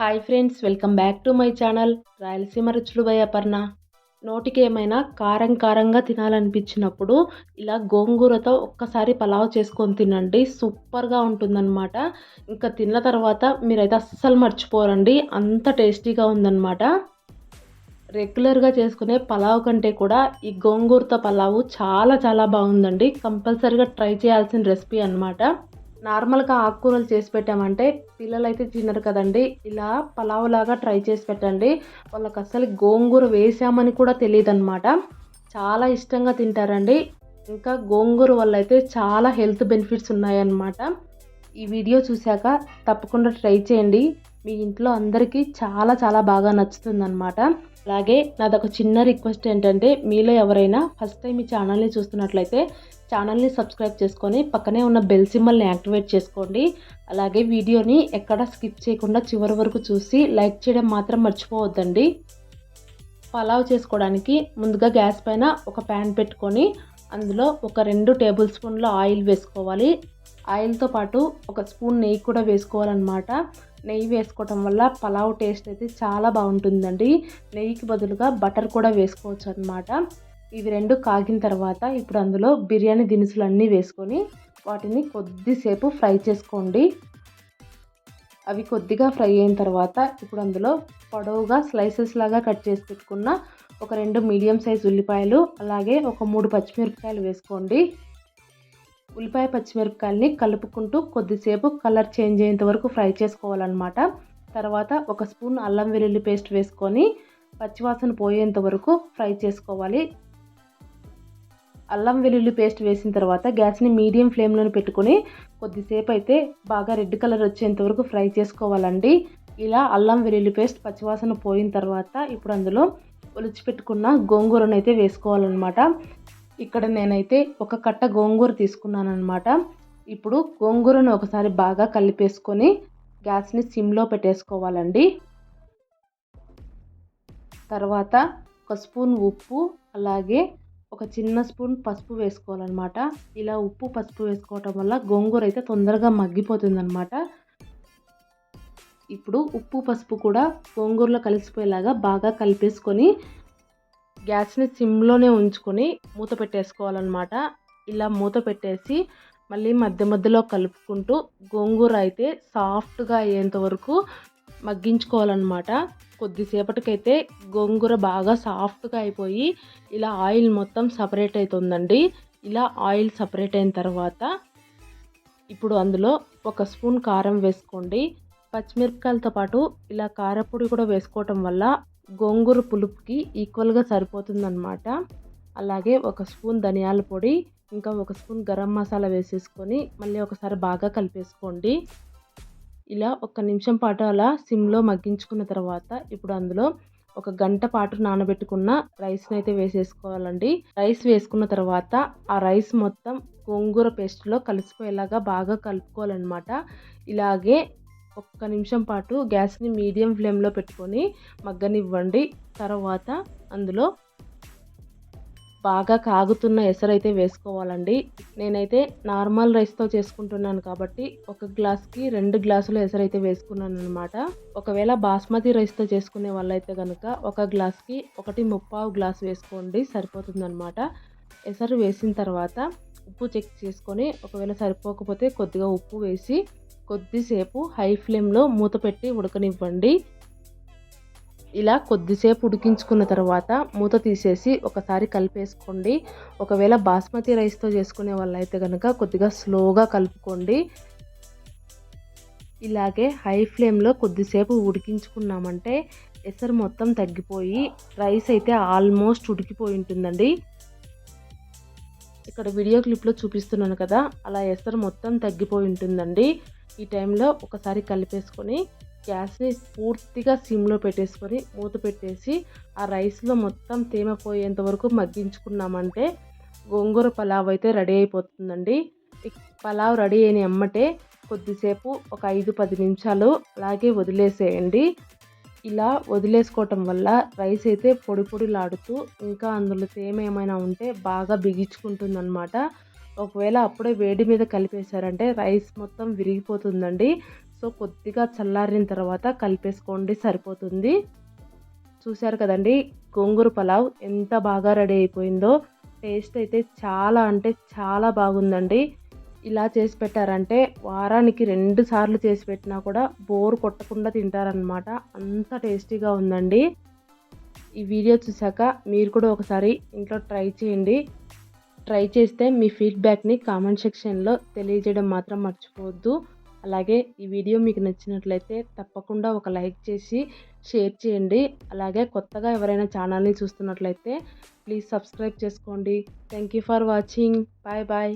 Hi friends welcome back to my channel Rayalaseema రుచులు by Aparna. నోటికి ఏమైనా కారం కారంగా తినాలనిపించినప్పుడు ఇలా గోంగూరతో ఒక్కసారి పలావ్ చేసుకొని తినండి. సూపర్గా ఉంటుందన్నమాట. ఇంకా తిన్న తర్వాత మీరైతే అస్సలు మర్చిపోరండి. అంత టేస్టీగా ఉందన్నమాట. రెగ్యులర్గా చేసుకునే పలావ్ కంటే కూడా ఈ గోంగూరతో పలావు చాలా చాలా బాగుందండి. కంపల్సరీగా ట్రై చేయాల్సిన రెసిపీ అనమాట నార్మల్గా ఆకుకూరలు చేసి పెట్టామంటే పిల్లలు అయితే తినరు కదండి. ఇలా పలావ్ లాగా ట్రై చేసి పెట్టండి. వాళ్ళకి అసలు గోంగూర వేసామని కూడా తెలియదు అనమాట చాలా ఇష్టంగా తింటారండి. ఇంకా గోంగూర వల్ల అయితే చాలా హెల్త్ బెనిఫిట్స్ ఉన్నాయన్నమాట. ఈ వీడియో చూశాక తప్పకుండా ట్రై చేయండి. మీ ఇంట్లో అందరికీ చాలా చాలా బాగా నచ్చుతుంది అనమాట అలాగే నాదొక చిన్న రిక్వెస్ట్ ఏంటంటే మీలో ఎవరైనా ఫస్ట్ టైం ఈ ఛానల్ని చూస్తున్నట్లయితే ఛానల్ని సబ్స్క్రైబ్ చేసుకొని పక్కనే ఉన్న బెల్ సింబల్ని యాక్టివేట్ చేసుకోండి. అలాగే వీడియోని ఎక్కడ స్కిప్ చేయకుండా చివరి వరకు చూసి లైక్ చేయడం మాత్రం మర్చిపోవద్దండి. పలావ్ చేసుకోవడానికి ముందుగా గ్యాస్ పైన ఒక ప్యాన్ పెట్టుకొని అందులో ఒక రెండు టేబుల్ స్పూన్ల ఆయిల్ వేసుకోవాలి. ఆయిల్తో పాటు ఒక స్పూన్ నెయ్యి కూడా వేసుకోవాలన్నమాట. నెయ్యి వేసుకోవటం వల్ల పలావ్ టేస్ట్ అయితే చాలా బాగుంటుందండి. నెయ్యికి బదులుగా బటర్ కూడా వేసుకోవచ్చు అనమాట ఇవి రెండు కాగిన తర్వాత ఇప్పుడు అందులో బిర్యానీ దినుసులు అన్నీ వేసుకొని వాటిని కొద్దిసేపు ఫ్రై చేసుకోండి. అవి కొద్దిగా ఫ్రై అయిన తర్వాత ఇప్పుడు అందులో పొడవుగా స్లైసెస్ లాగా కట్ చేసి పెట్టుకున్న ఒక రెండు మీడియం సైజ్ ఉల్లిపాయలు అలాగే ఒక మూడు పచ్చిమిరపకాయలు వేసుకోండి. ఉల్లిపాయ పచ్చిమిరపకాయలని కలుపుకుంటూ కొద్దిసేపు కలర్ చేంజ్ అయ్యేంత వరకు ఫ్రై చేసుకోవాలన్నమాట. తర్వాత ఒక స్పూన్ అల్లం వెల్లుల్లి పేస్ట్ వేసుకొని పచ్చివాసన పోయేంత వరకు ఫ్రై చేసుకోవాలి. అల్లం వెల్లుల్లి పేస్ట్ వేసిన తర్వాత గ్యాస్ని మీడియం ఫ్లేమ్లో పెట్టుకొని కొద్దిసేపు అయితే బాగా రెడ్ కలర్ వచ్చేంత వరకు ఫ్రై చేసుకోవాలండి. ఇలా అల్లం వెల్లుల్లి పేస్ట్ పచ్చివాసన పోయిన తర్వాత ఇప్పుడు అందులో ఒలిచిపెట్టుకున్న గోంగూరను అయితే వేసుకోవాలన్నమాట. ఇక్కడ నేనైతే ఒక కట్ట గోంగూర తీసుకున్నాను అనమాట ఇప్పుడు గోంగూరను ఒకసారి బాగా కలిపేసుకొని గ్యాస్ని సిమ్లో పెట్టేసుకోవాలండి. తర్వాత ఒక స్పూన్ ఉప్పు అలాగే ఒక చిన్న స్పూన్ పసుపు వేసుకోవాలన్నమాట. ఇలా ఉప్పు పసుపు వేసుకోవటం వల్ల గోంగూర అయితే తొందరగా మగ్గిపోతుందన్నమాట. ఇప్పుడు ఉప్పు పసుపు కూడా గోంగూరలో కలిసిపోయేలాగా బాగా కలిపేసుకొని గ్యాస్ని సిమ్లోనే ఉంచుకొని మూత పెట్టేసుకోవాలన్నమాట. ఇలా మూత పెట్టేసి మళ్ళీ మధ్య మధ్యలో కలుపుకుంటూ గోంగూర అయితే సాఫ్ట్గా అయ్యేంత వరకు మగ్గించుకోవాలన్నమాట. కొద్దిసేపటికైతే గోంగూర బాగా సాఫ్ట్గా అయిపోయి ఇలా ఆయిల్ మొత్తం సపరేట్ అవుతుందండి ఇలా ఆయిల్ సపరేట్ అయిన తర్వాత ఇప్పుడు అందులో ఒక స్పూన్ కారం వేసుకోండి. పచ్చిమిరపకాయలతో పాటు ఇలా కారపొడి కూడా వేసుకోవటం వల్ల గోంగూర పులుపుకి ఈక్వల్గా సరిపోతుందన్నమాట. అలాగే ఒక స్పూన్ ధనియాల పొడి ఇంకా ఒక స్పూన్ గరం మసాలా వేసేసుకొని మళ్ళీ ఒకసారి బాగా కలిపేసుకోండి. ఇలా ఒక నిమిషం పాటు అలా సిమ్లో మగ్గించుకున్న తర్వాత ఇప్పుడు అందులో ఒక గంట పాటు నానబెట్టుకున్న రైస్ని అయితే వేసేసుకోవాలండి. రైస్ వేసుకున్న తర్వాత ఆ రైస్ మొత్తం గోంగూర పేస్ట్లో కలిసిపోయేలాగా బాగా కలుపుకోవాలన్నమాట. ఇలాగే ఒక్క నిమిషం పాటు గ్యాస్ని మీడియం ఫ్లేమ్లో పెట్టుకొని మగ్గనివ్వండి. తర్వాత అందులో బాగా కాగుతున్న ఎసరైతే వేసుకోవాలండి. నేనైతే నార్మల్ రైస్తో చేసుకుంటున్నాను కాబట్టి ఒక గ్లాస్కి రెండు గ్లాసుల ఎసరైతే వేసుకున్నాను అనమాట ఒకవేళ బాస్మతి రైస్తో చేసుకునే వాళ్ళైతే కనుక ఒక గ్లాస్కి ఒకటి ముప్పావు గ్లాస్ వేసుకోండి సరిపోతుందనమాట ఎసరు వేసిన తర్వాత ఉప్పు చెక్ చేసుకొని ఒకవేళ సరిపోకపోతే కొద్దిగా ఉప్పు వేసి కొద్దిసేపు హై ఫ్లేమ్లో మూత పెట్టి ఉడకనివ్వండి. ఇలా కొద్దిసేపు ఉడికించుకున్న తర్వాత మూత తీసేసి ఒకసారి కలిపేసుకోండి. ఒకవేళ బాస్మతి రైస్తో చేసుకునే వాళ్ళైతే కనుక కొద్దిగా స్లోగా కలుపుకోండి. ఇలాగే హై ఫ్లేమ్లో కొద్దిసేపు ఉడికించుకున్నామంటే ఎసరు మొత్తం తగ్గిపోయి రైస్ అయితే ఆల్మోస్ట్ ఉడికిపోయి ఉంటుందండి. ఇక్కడ వీడియో క్లిప్లో చూపిస్తున్నాను కదా అలా ఎసరు మొత్తం తగ్గిపోయి ఉంటుందండి. ఈ టైంలో ఒకసారి కలిపేసుకొని గ్యాస్ని పూర్తిగా సిమ్లో పెట్టేసుకొని మూత పెట్టేసి ఆ రైస్లో మొత్తం తేమ పోయేంత వరకు మగ్గించుకున్నామంటే గోంగూర పలావ్ అయితే రెడీ అయిపోతుందండి. పలావ్ రెడీ అయిన అమ్మటే కొద్దిసేపు ఒక ఐదు పది నిమిషాలు అలాగే వదిలేసేయండి. ఇలా వదిలేసుకోవటం వల్ల రైస్ అయితే పొడి పొడిలాడుతూ ఇంకా అందులో తేమ ఏమైనా ఉంటే బాగా బిగించుకుంటుందన్నమాట. ఒకవేళ అప్పుడే వేడి మీద కలిపేశారంటే రైస్ మొత్తం విరిగిపోతుందండి. సో కొద్దిగా చల్లారిన తర్వాత కలిపేసుకోండి సరిపోతుంది. చూశారు కదండి గోంగూర పలావ్ ఎంత బాగా రెడీ అయిపోయిందో. టేస్ట్ అయితే చాలా అంటే చాలా బాగుందండి. ఇలా చేసి పెట్టారంటే వారానికి రెండు సార్లు చేసి పెట్టినా కూడా బోర్ కొట్టకుండా తింటారనమాట అంత టేస్టీగా ఉందండి. ఈ వీడియో చూసాక మీరు కూడా ఒకసారి ఇంట్లో ట్రై చేయండి. ట్రై చేస్తే మీ ఫీడ్బ్యాక్ని కామెంట్ సెక్షన్లో తెలియజేయడం మాత్రం మర్చిపోవద్దు. అలాగే ఈ వీడియో మీకు నచ్చినట్లయితే తప్పకుండా ఒక లైక్ చేసి షేర్ చేయండి. అలాగే కొత్తగా ఎవరైనా ఛానల్ని చూస్తున్నట్లయితే ప్లీజ్ సబ్స్క్రైబ్ చేసుకోండి. Thank you for watching. Bye bye.